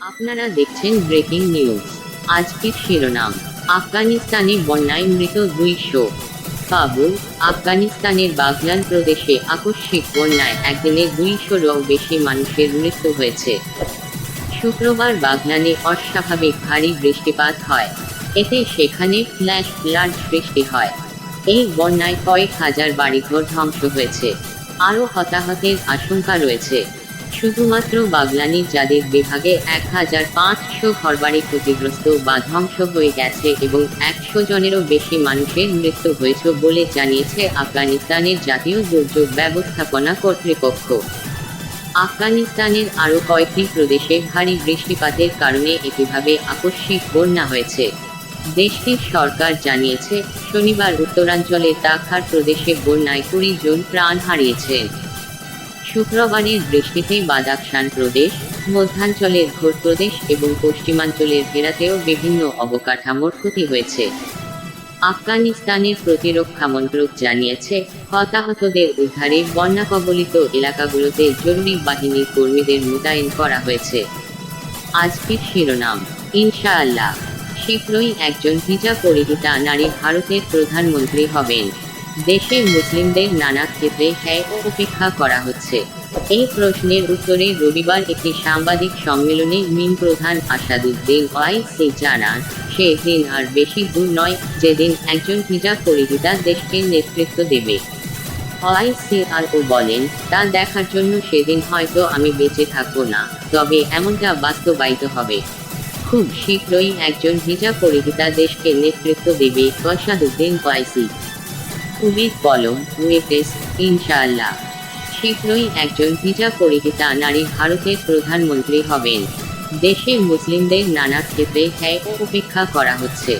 আপনারা দেখছেন breaking news. আজকের শিরোনাম, আফগানিস্তানে বন্যায় মৃত দুইশো কাবুল, আফগানিস্তানের বাগলান প্রদেশে আকস্মিক বন্যায় একদিনে দুইশোরও বেশি মানুষের মৃত্যু হয়েছে। শুক্রবার বাগলানে অস্বাভাবিক ভারী বৃষ্টিপাত হয়। এতে সেখানে ফ্ল্যাশ ফ্লাড সৃষ্টি হয়। এই বন্যায় কয়েক হাজার বাড়িঘর ধ্বংস হয়েছে। আরও হতাহতের আশঙ্কা রয়েছে। শুধুমাত্র বাগলানি যাদের বিভাগে এক হাজার পাঁচশো ঘরবাড়ি ক্ষতিগ্রস্ত বা ধ্বংস হয়ে গেছে এবং একশো জনেরও বেশি মানুষের মৃত্যু হয়েছে বলে জানিয়েছে আফগানিস্তানের জাতীয় দুর্যোগ ব্যবস্থাপনা কর্তৃপক্ষ। আফগানিস্তানের আরও কয়েকটি প্রদেশে ভারী বৃষ্টিপাতের কারণে একইভাবে আকস্মিক বন্যা হয়েছে। দেশটির সরকার জানিয়েছে, শনিবার উত্তরাঞ্চলে তাখার প্রদেশে বন্যায় কুড়ি জন প্রাণ হারিয়েছেন। শুক্রবারের বৃষ্টিতে বাদাকশান প্রদেশ, মধ্যাঞ্চলের ঘোর প্রদেশ এবং পশ্চিমাঞ্চলের ভেরাতেও বিভিন্ন অবকাঠামোর ক্ষতি হয়েছে। আফগানিস্তানের প্রতিরক্ষা মন্ত্রক জানিয়েছে, হতাহতদের উদ্ধারে বন্যা কবলিত এলাকাগুলোতে জরুরি বাহিনীর কর্মীদের মোতায়েন করা হয়েছে। আজকের শিরোনাম, ইনশাআল্লাহ, শীঘ্রই একজন হিজা পরিহিতা নারী ভারতের প্রধানমন্ত্রী হবেন। দেশের মুসলিমদের নানা ক্ষেত্রে হ্যাঁ ও উপেক্ষা করা হচ্ছে। এই প্রশ্নের উত্তরে রবিবার একটি সাংবাদিক সম্মেলনে মিন প্রধান আসাদুদ্দিন ওয়াইসি জানান সে দিন আর বেশি দূর নয়, যেদিন একজন হিজাব পরিহিতা দেশকে নেতৃত্ব দেবে। বলেন, তা দেখার জন্য সেদিন হয়তো আমি বেঁচে না, তবে এমনটা বাস্তবায়িত হবে। খুব শীঘ্রই একজন হিজাব পরিহিতা দেশকে নেতৃত্ব দেবে ওয়াসাদুদ্দিন ওয়াইসি। কুবির কলম ওয়েটেস ইনশাআল্লাহ। শীঘ্রই একজন হিজাব পরিহিতা নারী ভারতের প্রধানমন্ত্রী হবেন। দেশে মুসলিমদের নানা ক্ষেত্রে হ্যাঁ উপেক্ষা করা হচ্ছে।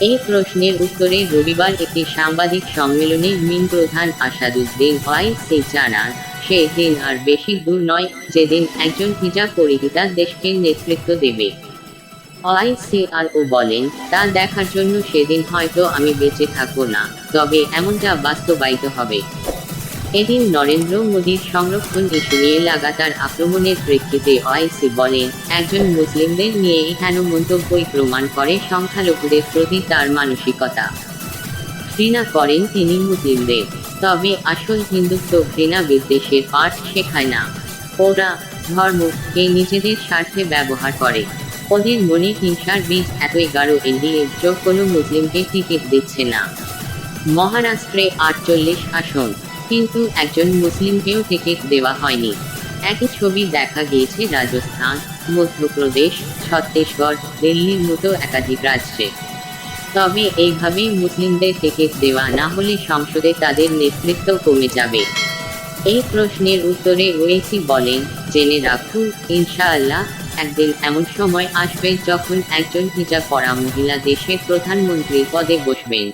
এই প্রশ্নের উত্তরে রবিবার একটি সাংবাদিক সম্মেলনে মিন প্রধান আসাদুদ্দিন ওয়াইসি জানান, সে দিন আর বেশি দূর নয়, যেদিন একজন হিজাব পরিহিতা দেশকে নেতৃত্ব দেবে। ওআইসিআরও বলেন, তা দেখার জন্য সেদিন হয়তো আমি বেঁচে থাকব না, তবে এমনটা বাস্তবায়িত হবে। এদিন নরেন্দ্র মোদীর সংরক্ষণ ইস্যু নিয়ে লাগাতার আক্রমণের প্রেক্ষিতে ওআইসি বলেন, একজন মুসলিমদের নিয়ে হেন মন্তব্যই প্রমাণ করে সংখ্যালঘুদের প্রতি তার মানসিকতা। ঘৃণা করেন তিনি মুসলিমদের, তবে আসল হিন্দুত্ব ঘৃণা বিদ্বেষের পাঠ শেখায় না। ওরা ধর্মকে নিজেদের স্বার্থে ব্যবহার করে। ওদের মনে হিংসার বীজ এতই গাঢ় এনডিএ যোগ কোনো মুসলিমকে টিকিট দিচ্ছে না। মহারাষ্ট্রে আটচল্লিশ আসন, কিন্তু একজন মুসলিমকেও টিকিট দেওয়া হয়নি। একই ছবি দেখা গিয়েছে রাজস্থান, মধ্যপ্রদেশ, ছত্তিশগড়, দিল্লির মতো একাধিক রাজ্যে। তবে এইভাবে মুসলিমদের টিকিট দেওয়া না হলে সংসদে তাদের নেতৃত্ব কমে যাবে। এই প্রশ্নের উত্তরে ওয়েসি বলেন, জেনে রাখুন, ইনশাআল্লাহ একদিন এমন সময় আসবে যখন একজন হিজাব পরা মহিলা দেশের প্রধানমন্ত্রী পদে বসবেন।